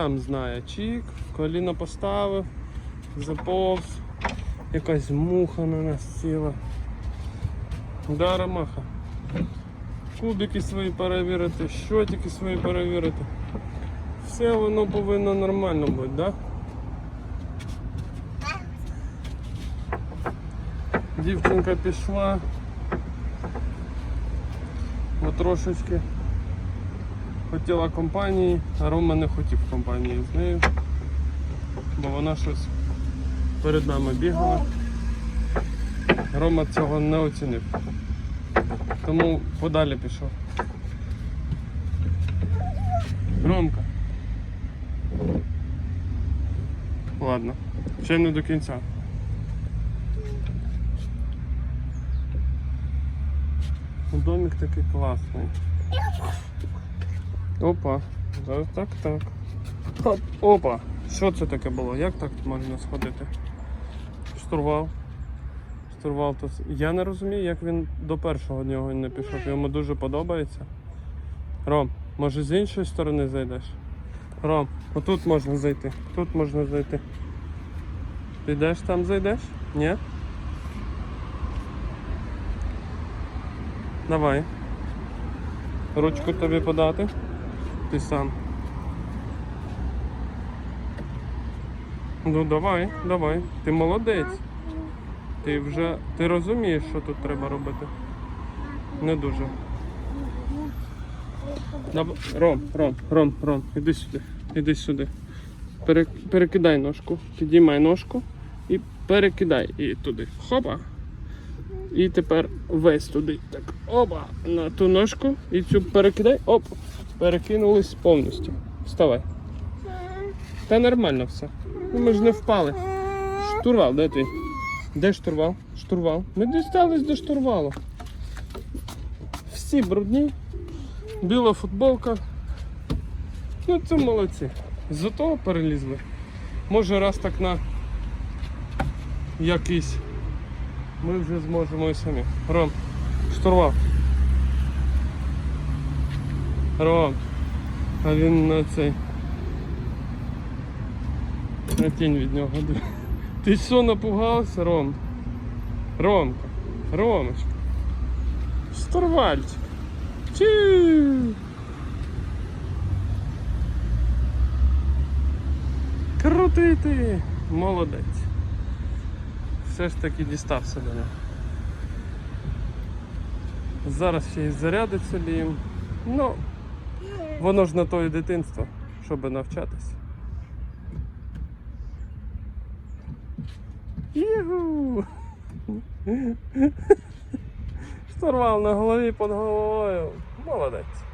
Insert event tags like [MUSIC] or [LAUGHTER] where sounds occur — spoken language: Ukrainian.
Сам знає, чік, коліно поставив, заповз, якась муха на нас сіла. Да, Ромаха. Кубики свої перевірити, щотики свої перевірити. Все воно повинно нормально бути, да? Дівчинка пішла. Бо трошечки хотіла компанії, а Рома не хотів компанії з нею, бо вона щось перед нами бігала. Рома цього не оцінив. Тому подалі пішов. Ромка. Ладно, ще не до кінця. Домик такий класний. Опа. Так, так, так. Опа. Що це таке було? Як так можна сходити? Штурвал. Штурвал то. Я не розумію, як він до першого нього не пішов. Йому дуже подобається. Ром, може з іншої сторони зайдеш? Ром, отут можна зайти. Тут можна зайти. Підеш там зайдеш? Ні? Давай. Ручку тобі подати. Сам. Ну давай, давай. Ти молодець. Ти вже ти розумієш, що тут треба робити. Не дуже. Ром, Ром, Ром, Ром, іди сюди. Іди сюди. Пере... Перекидай ножку. Підіймай ножку і перекидай її туди. Хопа. І тепер весь туди. Так, опа, на ту ножку і цю перекидай. Оп. Перекинулись повністю. Вставай. Та нормально все. Ну ми ж не впали. Штурвал, де ти? Де штурвал? Штурвал. Ми дістались до штурвалу. Всі брудні. Біла футболка. Ну це молодці. Зато перелізли. Може раз так на якийсь ми вже зможемо і самі. Ром, штурвал. Ром. А він на цей. На тінь від нього. [LAUGHS] Ти що напугався, Ром? Ромка. Ромочка. Штурвальчик. Чу. Крутий ти. Молодець все ж таки дістався до нього. Зараз ще й зарядить собі їм. Ну, воно ж на то і дитинство, щоб навчатись. Ігу! Штурвал на голові під головою. Молодець.